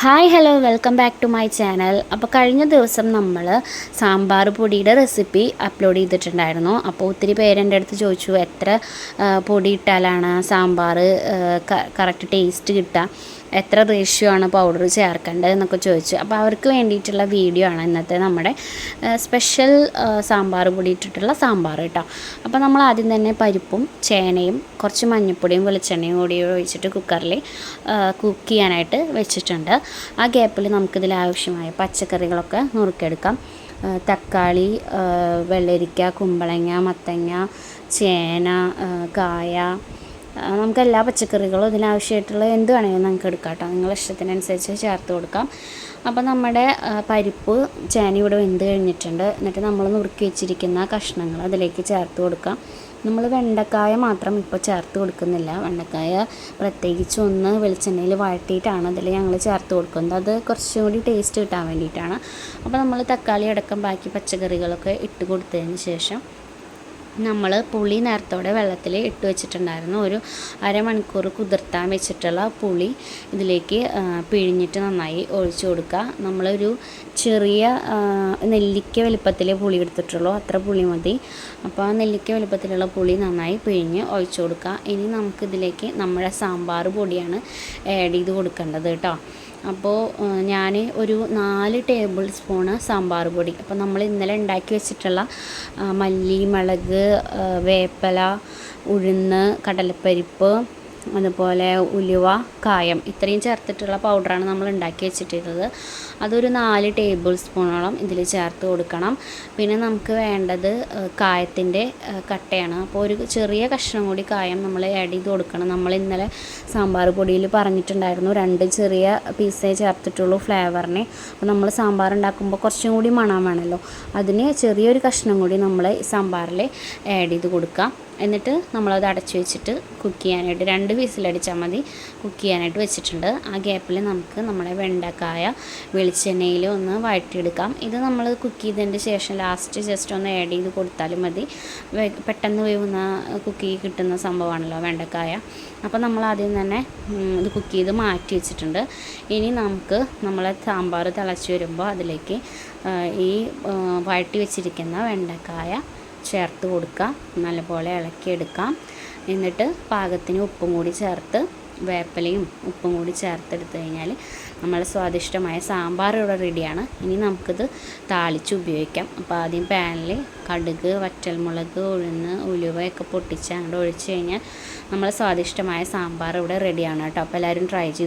Hi hello welcome back to my channel അപ്പോൾ കഴിഞ്ഞ ദിവസം നമ്മൾ സാമ്പാർ പൊടിയുടെ റെസിപ്പി അപ്ലോഡ് ചെയ്തിട്ടുണ്ടായിരുന്നു. അപ്പോൾ ഒത്തിരി പേരെന്റെ അടുത്ത് ചോദിച്ചു എത്ര പൊടി ഇട്ടാലാണ് സാമ്പാർ കറക്റ്റ് ടേസ്റ്റ് കിട്ടുക? എത്ര റേഷ്യോ ആണ് പൗഡർ ചേർക്കേണ്ടത് എന്നൊക്കെ ചോദിച്ചു. അപ്പോൾ അവർക്ക് വേണ്ടിയിട്ടുള്ള വീഡിയോ ആണ് ഇന്നത്തെ നമ്മുടെ സ്പെഷ്യൽ സാമ്പാർ പൊടി ഇട്ടിട്ടുള്ള സാമ്പാർ കേട്ടോ. അപ്പോൾ നമ്മൾ ആദ്യം തന്നെ പരിപ്പും ചേനയും കുറച്ച് മഞ്ഞൾപ്പൊടിയും വെളിച്ചെണ്ണയും കൂടി ഒഴിച്ചിട്ട് കുക്കറിൽ കുക്ക് ചെയ്യാനായിട്ട് വെച്ചിട്ടുണ്ട്. ആ ഗ്യാപ്പിൽ നമുക്കിതിൽ ആവശ്യമായ പച്ചക്കറികളൊക്കെ നുറുക്കിയെടുക്കാം. തക്കാളി വെള്ളരിക്ക കുമ്പളങ്ങ മത്തങ്ങ ചേന കായ നമുക്ക് എല്ലാ പച്ചക്കറികളും ഇതിനാവശ്യമായിട്ടുള്ള എന്ത് വേണമെങ്കിലും നമുക്ക് എടുക്കാം കേട്ടോ. നിങ്ങളുടെ ഇഷ്ടത്തിനനുസരിച്ച് ചേർത്ത് കൊടുക്കാം. അപ്പോൾ നമ്മുടെ പരിപ്പ് ചേന ഇവിടെ വെന്ത് കഴിഞ്ഞിട്ടുണ്ട്. എന്നിട്ട് നമ്മൾ നുറുക്കി വെച്ചിരിക്കുന്ന കഷ്ണങ്ങൾ അതിലേക്ക് ചേർത്ത് കൊടുക്കാം. നമ്മൾ വെണ്ടക്കായ മാത്രം ഇപ്പോൾ ചേർത്ത് കൊടുക്കുന്നില്ല. വെണ്ടക്കായ പ്രത്യേകിച്ച് ഒന്ന് വെളിച്ചെണ്ണയിൽ വഴട്ടിയിട്ടാണ് അതിൽ ഞങ്ങൾ ചേർത്ത് കൊടുക്കുന്നത്. അത് കുറച്ചും കൂടി ടേസ്റ്റ് കിട്ടാൻ വേണ്ടിയിട്ടാണ്. അപ്പോൾ നമ്മൾ തക്കാളി അടക്കം ബാക്കി പച്ചക്കറികളൊക്കെ ഇട്ട് കൊടുത്തതിന് ശേഷം നമ്മൾ പുളി നേരത്തോടെ വെള്ളത്തിൽ ഇട്ട് വെച്ചിട്ടുണ്ടായിരുന്നു. ഒരു അരമണിക്കൂർ കുതിർത്താൻ വെച്ചിട്ടുള്ള പുളി ഇതിലേക്ക് പിഴിഞ്ഞിട്ട് നന്നായി ഒഴിച്ചു കൊടുക്കുക. നമ്മളൊരു ചെറിയ നെല്ലിക്ക വലിപ്പത്തിൽ പുളി എടുത്തിട്ടുള്ളൂ. അത്ര പുളി മതി. അപ്പോൾ ആ നെല്ലിക്ക വലിപ്പത്തിലുള്ള പുളി നന്നായി പിഴിഞ്ഞ് ഒഴിച്ചു കൊടുക്കുക. ഇനി നമുക്കിതിലേക്ക് നമ്മുടെ സാമ്പാർ പൊടിയാണ് ആഡ് ചെയ്ത് കൊടുക്കേണ്ടത് കേട്ടോ. അപ്പോൾ ഞാൻ ഒരു നാല് ടേബിൾ സ്പൂണ് സാമ്പാർ പൊടി. അപ്പോൾ നമ്മൾ ഇന്നലെ ഉണ്ടാക്കി വെച്ചിട്ടുള്ള മല്ലി മുളക് വേപ്പില ഉഴുന്ന് കടലപ്പരിപ്പ് അതുപോലെ ഉലുവ കായം ഇത്രയും ചേർത്തിട്ടുള്ള പൗഡറാണ് നമ്മൾ ഉണ്ടാക്കി വെച്ചിട്ടുള്ളത് അതൊരു നാല് ടേബിൾ സ്പൂണോളം ഇതിൽ ചേർത്ത് കൊടുക്കണം. പിന്നെ നമുക്ക് വേണ്ടത് കായത്തിന്റെ കട്ടയാണ്. അപ്പോൾ ഒരു ചെറിയ കഷ്ണം കൂടി കായം നമ്മൾ ആഡ് ചെയ്ത് കൊടുക്കണം. നമ്മൾ ഇന്നലെ സാമ്പാർ പൊടിയിൽ പറഞ്ഞിട്ടുണ്ടായിരുന്നു രണ്ട് ചെറിയ പീസേ ചേർത്തിട്ടുള്ളൂ ഫ്ലേവറിനെ അപ്പോൾ നമ്മൾ സാമ്പാർ ഉണ്ടാക്കുമ്പോൾ കുറച്ചും കൂടി മണം വേണമല്ലോ. അതിന് ചെറിയൊരു കഷ്ണം കൂടി നമ്മൾ സാമ്പാറിൽ ആഡ് ചെയ്ത് കൊടുക്കാം. എന്നിട്ട് നമ്മളത് അടച്ചു വെച്ചിട്ട് കുക്ക് ചെയ്യാനായിട്ട് രണ്ട് വിസിലടിച്ചാൽ മതി. കുക്ക് ചെയ്യാനായിട്ട് വെച്ചിട്ടുണ്ട്. ആ ഗ്യാപ്പിൽ നമുക്ക് നമ്മുടെ വെണ്ടക്കായ വെളിച്ചെണ്ണയിൽ ഒന്ന് വഴറ്റിയെടുക്കാം. ഇത് നമ്മൾ കുക്ക് ചെയ്തതിന്റെ ശേഷം ലാസ്റ്റ് ജസ്റ്റ് ഒന്ന് ആഡ് ചെയ്ത് കൊടുത്താലും മതി. പെട്ടെന്ന് വേവുന്ന കുക്ക് കിട്ടുന്ന സംഭവമാണല്ലോ വെണ്ടക്കായ. അപ്പോൾ നമ്മൾ ആദ്യം തന്നെ ഇത് കുക്ക് ചെയ്ത് മാറ്റി വെച്ചിട്ടുണ്ട്. ഇനി നമുക്ക് നമ്മളെ സാമ്പാർ തിളച്ച് വരുമ്പോൾ അതിലേക്ക് ഈ വഴറ്റി വെച്ചിരിക്കുന്ന വെണ്ടക്കായ ചേർത്ത് കൊടുക്കുക. നല്ലപോലെ ഇളക്കിയെടുക്കാം. എന്നിട്ട് പാകത്തിന് ഉപ്പും കൂടി ചേർത്ത് വേപ്പലയും ഉപ്പും കൂടി ചേർത്തെടുത്ത് കഴിഞ്ഞാൽ നമ്മളെ സ്വാദിഷ്ടമായ സാമ്പാർ ഇവിടെ റെഡിയാണ്. ഇനി നമുക്കിത് താളിച്ച് ഉപയോഗിക്കാം. അപ്പോൾ ആദ്യം പാനിൽ കടുക് വറ്റൽമുളക് ഉഴുന്ന് ഉലുവയൊക്കെ പൊട്ടിച്ച് അങ്ങോട്ട് ഒഴിച്ച് കഴിഞ്ഞാൽ നമ്മളെ സ്വാദിഷ്ടമായ സാമ്പാർ ഇവിടെ റെഡിയാണ് കേട്ടോ. അപ്പോൾ എല്ലാവരും ട്രൈ ചെയ്ത്